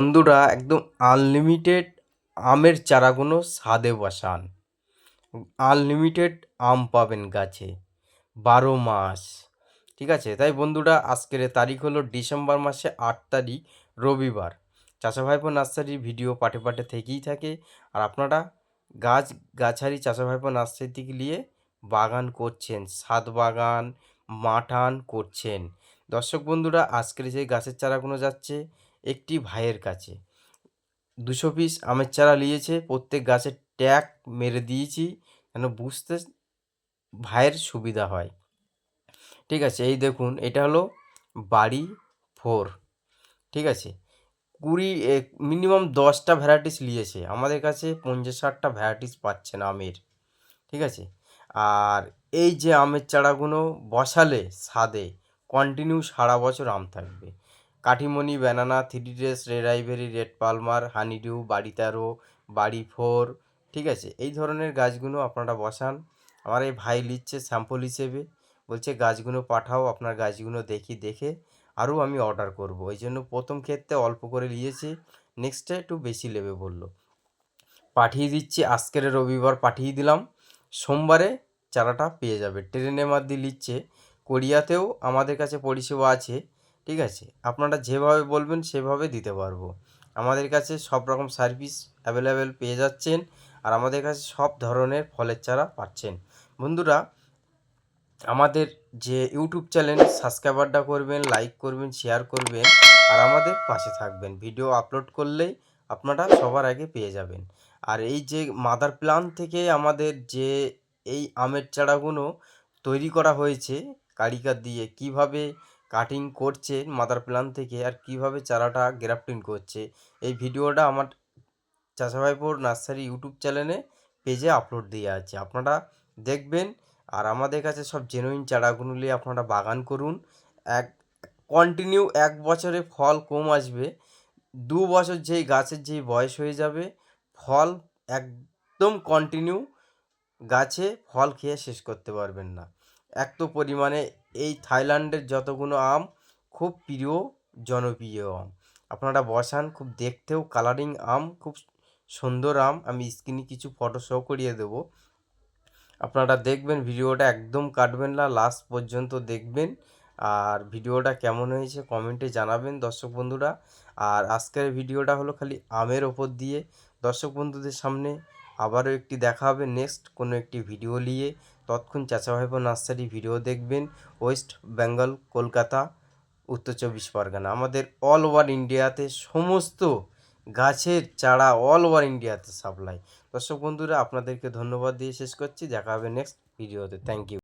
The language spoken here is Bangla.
বন্ধুরা, একদম আনলিমিটেড আমের চারাগুলো ছাদে বসান। আনলিমিটেড আম পাবেন গাছে, বারো মাস। ঠিক আছে? তাই বন্ধুরা, আজকের তারিখ হলো ডিসেম্বর মাসে আট তারিখ, রবিবার। চাষা ভাইপো নার্সারির ভিডিও পাটে পাটে থেকেই থাকে। আর আপনারা গাছ গাছারি চাষা ভাইপো নার্সারি থেকে নিয়ে বাগান করছেন, ছাদ বাগান মাটান করছেন। দর্শক বন্ধুরা, আজকের যে গাছের চারাগুলো যাচ্ছে একটি ভাইয়ের কাছে। দুশো পিস আমের চারা নিয়েছে প্রত্যেক গাছের ট্যাগ মেরে দিয়েছি যেন বুঝতে ভাইয়ের সুবিধা হয়। ঠিক আছে, এই দেখুন, এটা হলো বাড়ি ফোর। ঠিক আছে, কুড়ি মিনিমাম দশটা ভ্যারাইটিস নিয়েছে আমাদের কাছে পঞ্চাশ, ষাটটা ভ্যারাইটিস পাচ্ছেন আমের। ঠিক আছে, আর এই যে আমের চারাগুলো বসালে, ছাদে কন্টিনিউ সারা বছর আম থাকবে। কাঠিমণি, banana three dress red ivory red Palmer, honeydew বাড়ি তেরো বাড়ি ফোর ঠিক আছে? এই ধরনের গাছগুলো আপনারা বসান। আমার এই ভাই নিচ্ছে স্যাম্পল হিসেবে। বলছে, গাছগুলো পাঠাও, আপনার গাছগুলো দেখি, দেখে আরও আমি অর্ডার করব। ওই জন্য প্রথম ক্ষেত্রে অল্প করে নিয়েছি নেক্সটে একটু বেশি নেবে বলল। পাঠিয়ে দিচ্ছি, আজকের রবিবার পাঠিয়ে দিলাম। সোমবারে চারাটা পেয়ে যাবে। ট্রেনের মাধ্যমে নিচ্ছে কোরিয়াতেও আমাদের কাছে পরিষেবা আছে ঠিক আছে? আপনারা যেভাবে বলবেন সেভাবে দিতে পারব। আমাদের কাছে সব রকম সার্ভিস অ্যাভেলেবেল পেয়ে যাচ্ছেন আর আমাদের কাছে সব ধরনের ফলের চারা পাচ্ছেন। বন্ধুরা, আমাদের যে ইউটিউব চ্যানেল, সাবস্ক্রাইবারটা করবেন, লাইক করবেন, শেয়ার করবেন আর আমাদের পাশে থাকবেন। ভিডিও আপলোড করলেই আপনারা সবার আগে পেয়ে যাবেন। আর এই যে মাদার প্ল্যান থেকে আমাদের যে এই আমের চারাগুলো তৈরি করা হয়েছে কারিকার দিয়ে কীভাবে কাটিং করছে মাদার প্ল্যান থেকে আর কীভাবে চারাটা গ্রাফটিং করছে, এই ভিডিওটা আমার চাচাভাইপুর নার্সারি ইউটিউব চ্যানেলে পেজে আপলোড দিয়ে আছে। আপনারা দেখবেন আর আমাদের কাছে সব জেনুইন চারাগুলো নিয়ে আপনারা বাগান করুন। এক কন্টিনিউ এক বছরে ফল কম আসবে, দু বছর যেই গাছের যেই বয়স হয়ে যাবে, ফল একদম কন্টিনিউ গাছে ফল খেয়ে শেষ করতে পারবেন না। এত পরিমাণে এই থাইল্যান্ডের যতগুলো আম, খুব প্রিয় জনপ্রিয় আম। আপনারা বসান, খুব দেখতেও কালারিং আম, খুব সুন্দর আম। আমি স্ক্রিনে কিছু ফটো শো করিয়ে দেবো। আপনারা দেখবেন, ভিডিওটা একদম কাটবেন না লাস্ট পর্যন্ত দেখবেন। আর ভিডিওটা কেমন হয়েছে কমেন্টে জানাবেন দর্শক বন্ধুরা। আর আজকের ভিডিওটা হলো খালি আমের ওপর দিয়ে। দর্শক বন্ধুদের সামনে আবারও একটি দেখা হবে। নেক্সট কোনো একটি ভিডিও নিয়ে। তৎক্ষণ চাচা ভাইপো নার্সারি ভিডিও দেখবেন, ওয়েস্ট বেঙ্গল, কলকাতা, উত্তর চব্বিশ পরগনা। আমাদের অল ওভার ইন্ডিয়াতে সমস্ত গাছের চারা অল ওভার ইন্ডিয়াতে সাপ্লাই দর্শক বন্ধুরা, আপনাদেরকে ধন্যবাদ দিয়ে শেষ করছি। দেখা হবে নেক্সট ভিডিওতে থ্যাংক ইউ